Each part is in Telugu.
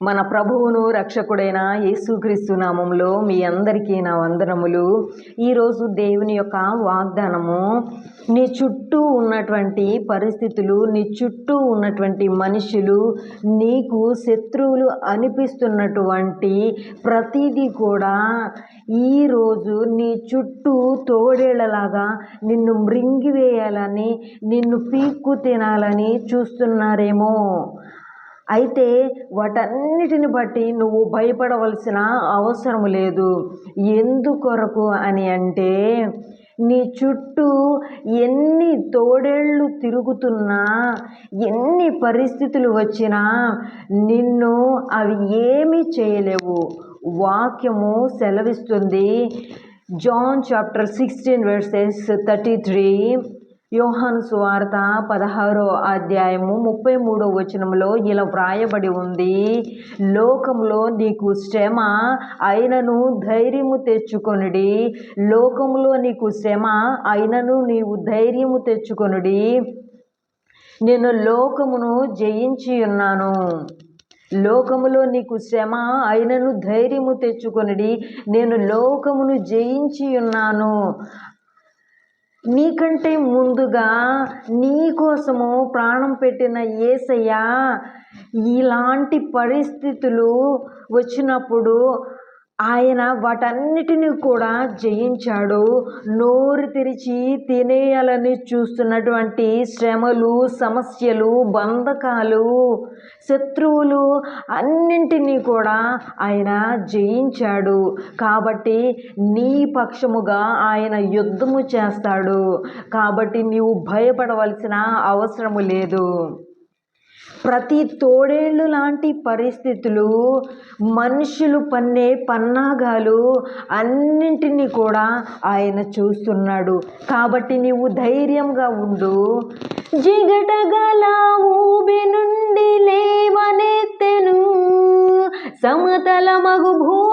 మన ప్రభువును రక్షకుడైన యేసుక్రీస్తు నామంలో మీ అందరికీ నా వందనములు. ఈరోజు దేవుని యొక్క వాగ్దానము నీ చుట్టూ ఉన్నటువంటి పరిస్థితులు నీ చుట్టూ ఉన్నటువంటి మనుషులు నీకు శత్రువులు అనిపిస్తున్నటువంటి ప్రతిదీ కూడా ఈరోజు నీ చుట్టూ తోడేళ్ళలాగా నిన్ను మృంగివేయాలని నిన్ను పీక్కు తినాలని చూస్తున్నారేమో. అయితే వాటన్నిటిని బట్టి నువ్వు భయపడవలసిన అవసరం లేదు. ఎందుకొరకు అని అంటే నీ చుట్టూ ఎన్ని తోడేళ్ళు తిరుగుతున్నా ఎన్ని పరిస్థితులు వచ్చినా నిన్ను అవి ఏమీ చేయలేవు. వాక్యము సెలవిస్తుంది. John chapter sixteen verses thirty three. యోహాను సువార్త పదహారో అధ్యాయము ముప్పై మూడో వచనంలో ఇలా వ్రాయబడి ఉంది. లోకంలో నీకు శ్రమ అయినను ధైర్యము తెచ్చుకొనుడి. లోకంలో నీకు శ్రమ అయినను నీవు ధైర్యము తెచ్చుకొనుడి. నేను లోకమును జయించి ఉన్నాను. లోకములో నీకు శ్రమ అయినను ధైర్యము తెచ్చుకొనిడి. నేను లోకమును జయించి ఉన్నాను. నీకంటే ముందుగా నీ కోసము ప్రాణం పెట్టిన ఏసయ్య ఇలాంటి పరిస్థితులు వచ్చినప్పుడు ఆయన వాటన్నిటిని కూడా జయించాడు. నోరు తెరిచి తినేయాలని చూస్తున్నటువంటి శ్రమలు సమస్యలు బంధకాలు శత్రువులు అన్నింటినీ కూడా ఆయన జయించాడు. కాబట్టి నీ పక్షముగా ఆయన యుద్ధము చేస్తాడు. కాబట్టి నీవు భయపడవలసిన అవసరము లేదు. ప్రతి తోడేళ్ళు లాంటి పరిస్థితులు మనుషులు పన్నే పన్నాగాలు అన్నింటినీ కూడా ఆయన చూస్తున్నాడు. కాబట్టి నీవు ధైర్యంగా ఉండు. జిగటగల ఊబి నుండి లేవనెత్తెను. సమతల మగు భూ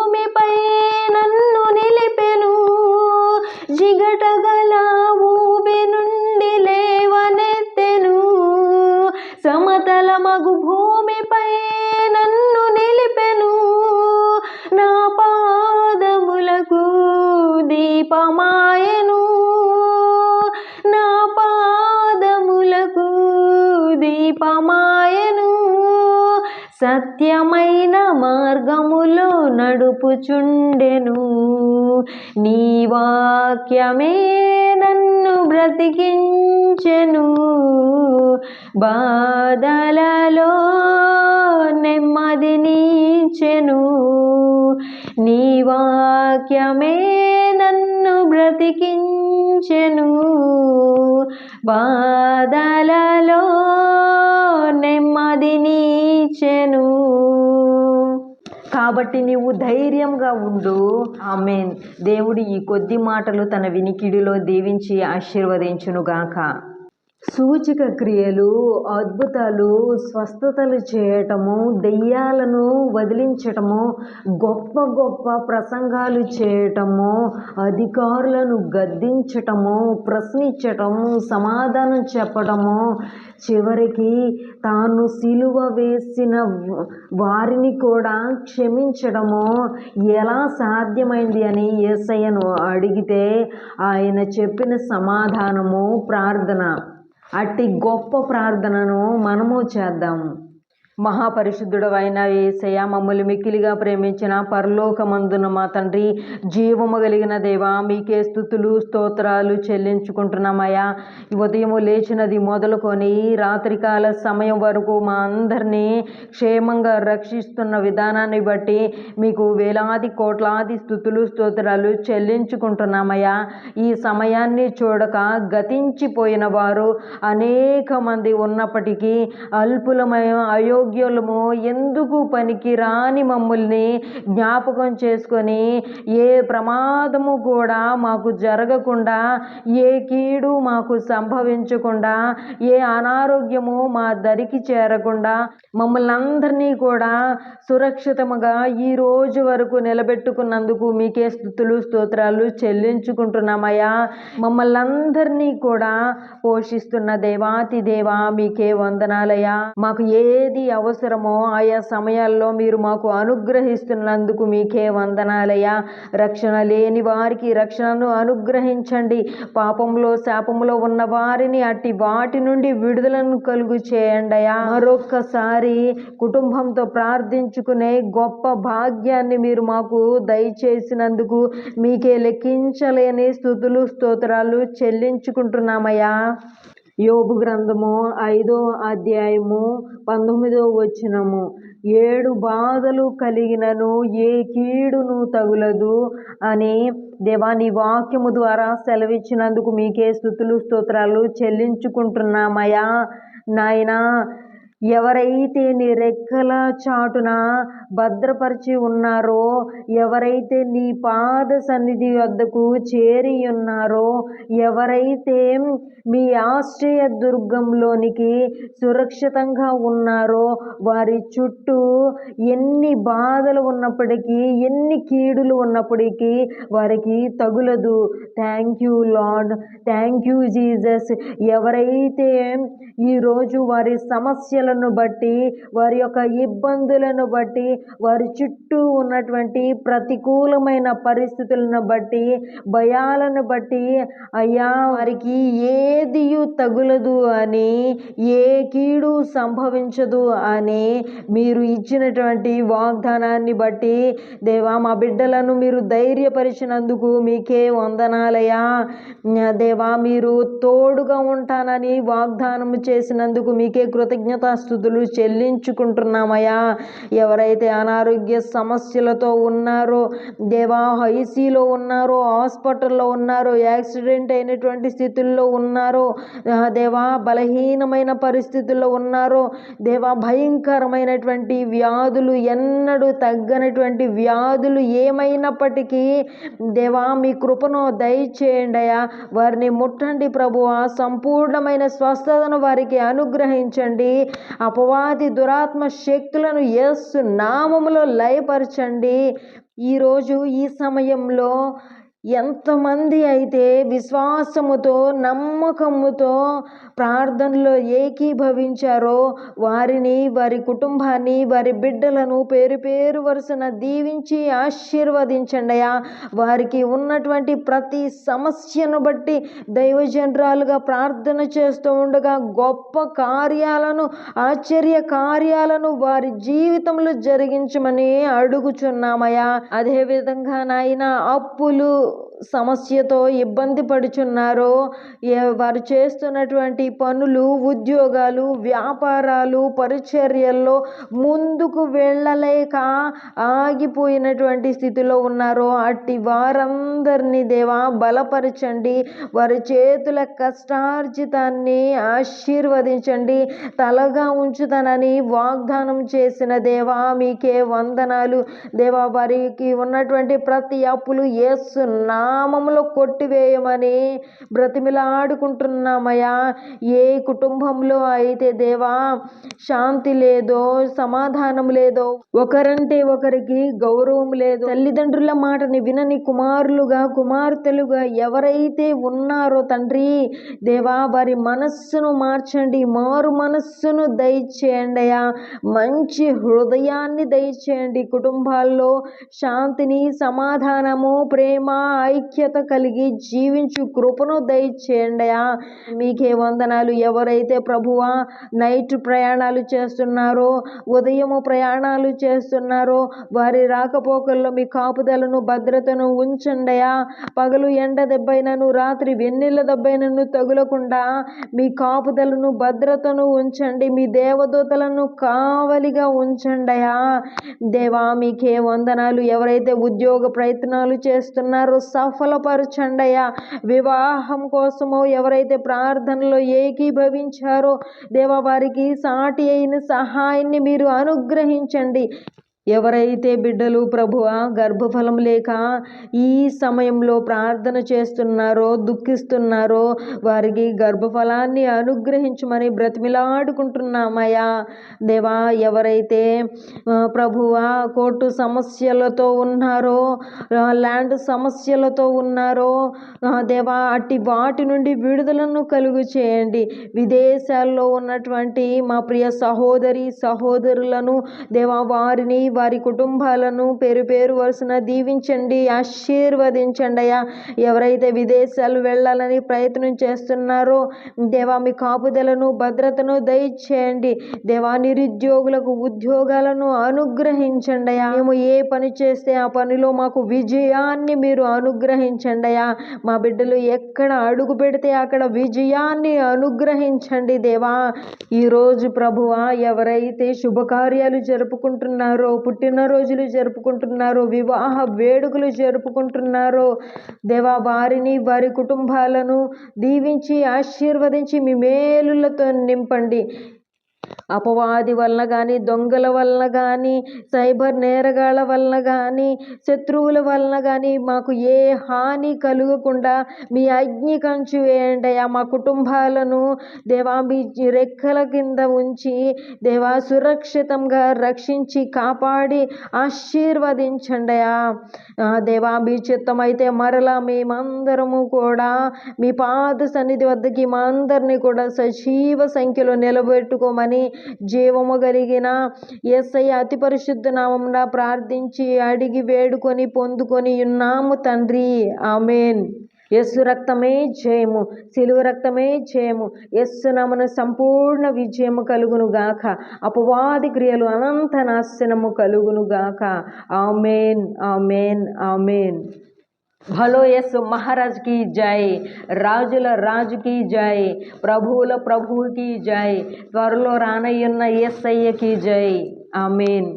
దీపమాయను నా పాదములకు దీపమాయను సత్యమైన మార్గములో నడుపుచుండెను. నీ వాక్యమే నన్ను బ్రతికించెను. బాధలలో నెమ్మదినిచెను నీ వాక్యమే బ్రతికించెను బాధలలో నెమ్మదినిచెను కాబట్టి నీవు ధైర్యంగా ఉండు. ఆమెన్. దేవుడు ఈ కొద్ది మాటలు తన వినికిడిలో దీవించి ఆశీర్వదించునుగాక. సూచిక క్రియలు అద్భుతాలు స్వస్థతలు చేయటము దెయ్యాలను వదిలించటము గొప్ప గొప్ప ప్రసంగాలు చేయటము అధికారులను గద్దించటము ప్రశ్నించటము సమాధానం చెప్పటము. చివరికి తాను సిలువ వేసిన వారిని కూడా క్షమించడము ఎలా సాధ్యమైంది అని ఏసయ్యను అడిగితే ఆయన చెప్పిన సమాధానము ప్రార్థన. అట్టి గొప్ప ప్రార్థనను మనము చేద్దాము. మహాపరిశుద్ధుడు అయిన ఏసయ మమ్మల్ని మిక్కిలిగా ప్రేమించిన పరలోకమందున మా తండ్రి జీవము కలిగిన దేవా మీకే స్థుతులు స్తోత్రాలు చెల్లించుకుంటున్నామయ్యా. ఈ ఉదయము లేచినది మొదలుకొని రాత్రికాల సమయం వరకు మా అందరినీ క్షేమంగా రక్షిస్తున్న విధానాన్ని బట్టి మీకు వేలాది కోట్లాది స్థుతులు స్తోత్రాలు చెల్లించుకుంటున్నామయ్యా. ఈ సమయాన్ని చూడక గతించిపోయిన వారు అనేక మంది ఉన్నప్పటికీ అల్పులమయ అయో అయోగ్యులము ఎందుకు పనికి రాని మమ్మల్ని జ్ఞాపకం చేసుకొని ఏ ప్రమాదము కూడా మాకు జరగకుండా ఏ కీడు మాకు సంభవించకుండా ఏ అనారోగ్యము మా దరికి చేరకుండా మమ్మల్ని అందరినీ కూడా సురక్షితముగా ఈ రోజు వరకు నిలబెట్టుకున్నందుకు మీకే స్థుతులు స్తోత్రాలు చెల్లించుకుంటున్నామయ్యా. మమ్మల్ని అందరినీ కూడా పోషిస్తున్న దేవాతి దేవా మీకే వందనాలయ్యా. మాకు ఏది అవసరమో ఆయా సమయాల్లో మీరు మాకు అనుగ్రహిస్తున్నందుకు మీకే వందనాలయ్యా. రక్షణ లేని వారికి రక్షణను అనుగ్రహించండి. పాపంలో శాపంలో ఉన్న వారిని అట్టి వాటి నుండి విడుదలను కలుగు చేయండి అయ్యా మరొక్కసారి కుటుంబంతో ప్రార్థించుకునే గొప్ప భాగ్యాన్ని మీరు మాకు దయచేసినందుకు మీకే లెక్కించలేని స్థుతులు స్తోత్రాలు చెల్లించుకుంటున్నామయ్యా. యోబు గ్రంథము ఐదో అధ్యాయము పంతొమ్మిదో వచనము. ఏడు బాధలు కలిగినను ఏ కీడును తగులదు అని దేవాని వాక్యము ద్వారా సెలవిచ్చినందుకు మీకే స్థుతులు స్తోత్రాలు చెల్లించుకుంటున్నామయ్యా. నాయనా ఎవరైతే నీ రెక్కల చాటున భద్రపరిచి ఉన్నారో ఎవరైతే నీ పాద సన్నిధి వద్దకు చేరి ఉన్నారో ఎవరైతే మీ ఆశ్రయ దుర్గంలోనికి సురక్షితంగా ఉన్నారో వారి చుట్టూ ఎన్ని బాధలు ఉన్నప్పటికీ ఎన్ని కీడులు ఉన్నప్పటికీ వారికి తగులదు. Thank you lord thank you Jesus ఎవరైతే ఈరోజు వారి సమస్యలను బట్టి వారి యొక్క ఇబ్బందులను బట్టి వారి చుట్టూ ఉన్నటువంటి ప్రతికూలమైన పరిస్థితులను బట్టి భయాలను బట్టి అయ్యా వారికి ఏది తగులదు అని ఏ కీడు సంభవించదు అని మీరు ఇచ్చినటువంటి వాగ్దానాన్ని బట్టి దేవా మా బిడ్డలను మీరు ధైర్యపరిచినందుకు మీకే వందనాలయ్యా. దేవా మీరు తోడుగా ఉంటానని వాగ్దానం చేసినందుకు మీకే కృతజ్ఞత కృతజ్ఞతాస్థుతులు చెల్లించుకుంటున్నామయ్యా. ఎవరైతే అనారోగ్య సమస్యలతో ఉన్నారో దేవా ఐసీలో ఉన్నారో హాస్పిటల్లో ఉన్నారో యాక్సిడెంట్ అయినటువంటి స్థితుల్లో ఉన్నారో దేవా బలహీనమైన పరిస్థితుల్లో ఉన్నారో దేవా భయంకరమైనటువంటి వ్యాధులు ఎన్నడూ తగ్గనటువంటి వ్యాధులు ఏమైనప్పటికీ దేవా మీ కృపను దయచేయండి అయ్యా. వారిని ముట్టండి ప్రభువా సంపూర్ణమైన స్వస్థతను వారికి అనుగ్రహించండి. అపవాది దురాత్మ శక్తులను యేసు నామములో లయపరచండి. ఈరోజు ఈ సమయంలో ఎంతమంది అయితే విశ్వాసముతో నమ్మకముతో ప్రార్థనలో ఏకీభవించారో వారిని వారి కుటుంబాన్ని వారి బిడ్డలను పేరు పేరు వరుసన దీవించి ఆశీర్వదించండియా వారికి ఉన్నటువంటి ప్రతి సమస్యను బట్టి దైవజనరాలుగా ప్రార్థన చేస్తూ ఉండగా గొప్ప కార్యాలను ఆశ్చర్య కార్యాలను వారి జీవితంలో జరిగించమని అడుగుచున్నామయ్యా. అదేవిధంగా నాయన అప్పులు సమస్యతో ఇబ్బంది పడుచున్నారో వారు చేస్తున్నటువంటి పనులు ఉద్యోగాలు వ్యాపారాలు పరిచర్యల్లో ముందుకు వెళ్ళలేక ఆగిపోయినటువంటి స్థితిలో ఉన్నారో అట్టి వారందరినీ దేవా బలపరచండి. వారి చేతుల కష్టార్జితాన్ని ఆశీర్వదించండి. తలగా ఉంచుతానని వాగ్దానం చేసిన దేవా మీకే వందనాలు. దేవా వారికి ఉన్నటువంటి ప్రతి అప్పులు ఏస్తున్నా నామములో కొట్టివేయమని బ్రతిమిలాడుకుంటున్నామయ్యా. ఏ కుటుంబంలో అయితే దేవా శాంతి లేదో సమాధానం లేదో ఒకరంటే ఒకరికి గౌరవం లేదు తల్లిదండ్రుల మాటని వినని కుమారులుగా కుమార్తెలుగా ఎవరైతే ఉన్నారో తండ్రి దేవా వారి మనస్సును మార్చండి మారు మనస్సును దయచేయండి అయ్యా. మంచి హృదయాన్ని దయచేయండి. కుటుంబాల్లో శాంతిని సమాధానము ప్రేమ ఐక్యత కలిగి జీవించు కృపను దయచేయండియా. మీకే వందనాలు. ఎవరైతే ప్రభువా నైట్ ప్రయాణాలు చేస్తున్నారో ఉదయము ప్రయాణాలు చేస్తున్నారో వారి రాకపోకల్లో మీ కాపుదలను భద్రతను ఉంచండియా. పగలు ఎండ దెబ్బైనను రాత్రి వెన్నెల దెబ్బైనను తగులకుండా మీ కాపుదలను భద్రతను ఉంచండి. మీ దేవదూతలను కావలిగా ఉంచండియా. దేవా మీకే వందనాలు. ఎవరైతే ఉద్యోగ ప్రయత్నాలు చేస్తున్నారో సఫలపరచండయ్యా వివాహం కోసమో ఎవరైతే ప్రార్థనలో ఏకీభవించారో దేవ వారికి సాటి అయిన సహాయాన్ని మీరు అనుగ్రహించండి. ఎవరైతే బిడ్డలు ప్రభువ గర్భఫలం లేక ఈ సమయంలో ప్రార్థన చేస్తున్నారో దుఃఖిస్తున్నారో వారికి గర్భఫలాన్ని అనుగ్రహించమని బ్రతిమిలాడుకుంటున్నామయ్యా. దేవా ఎవరైతే ప్రభువ ప్రభువా కోర్టు సమస్యలతో ఉన్నారో ల్యాండ్ సమస్యలతో ఉన్నారో దేవా అట్టి వాటి నుండి విడుదలను కలుగు చేయండి. విదేశాల్లో ఉన్నటువంటి మా ప్రియ సహోదరి సహోదరులను దేవా వారిని వారి కుటుంబాలను పేరు పేరు వరుసన దీవించండి ఆశీర్వదించండి అయ్యా. ఎవరైతే విదేశాలు వెళ్ళాలని ప్రయత్నం చేస్తున్నారో దేవా మీ కాపుదలను భద్రతను దయచేయండి. దేవా నిరుద్యోగులకు ఉద్యోగాలను అనుగ్రహించండి అయ్యా. మేము ఏ పని చేస్తే ఆ పనిలో మాకు విజయాన్ని మీరు అనుగ్రహించండి అయ్యా. మా బిడ్డలు ఎక్కడ అడుగు పెడితే అక్కడ విజయాన్ని అనుగ్రహించండి దేవా. ఈరోజు ప్రభువా ఎవరైతే శుభకార్యాలు జరుపుకుంటున్నారో పుట్టినరోజులు జరుపుకుంటున్నారో వివాహ వేడుకలు జరుపుకుంటున్నారో దేవా వారిని వారి కుటుంబాలను దీవించి ఆశీర్వదించి మీ మేలులతో నింపండి. అపవాది వలన కానీ దొంగల వలన కానీ సైబర్ నేరగాళ్ళ వలన కానీ శత్రువుల వలన కానీ మాకు ఏ హాని కలుగకుండా మీ అగ్ని కంచు వేయండి మా కుటుంబాలను దేవా మీ రెక్కల కింద ఉంచి దేవా సురక్షితంగా రక్షించి కాపాడి ఆశీర్వదించండి దేవా మీ చిత్తమైతే మరలా మేమందరము కూడా మీ పాద సన్నిధి వద్దకి మా అందరినీ కూడా సజీవ సంఖ్యలో నిలబెట్టుకోమని జీవము కలిగిన ఎస్ఐ అతి పరిశుద్ధ నామమున ప్రార్థించి అడిగి వేడుకొని పొందుకొని ఉన్నాము తండ్రి. ఆమెన్. యస్సు రక్తమే జయము సిలువ రక్తమే జయము యస్సు నమను సంపూర్ణ విజయము కలుగును గాక. అపవాది క్రియలు అనంత నాశనము కలుగును గాక. Amen amen. ఆమెన్ భలో యస్సు మహారాజ్కి జై రాజుల రాజుకి జై ప్రభువుల ప్రభువుకి జై త్వరలో రానయ్యున్న ఎస్ఐకి జై ఆమెన్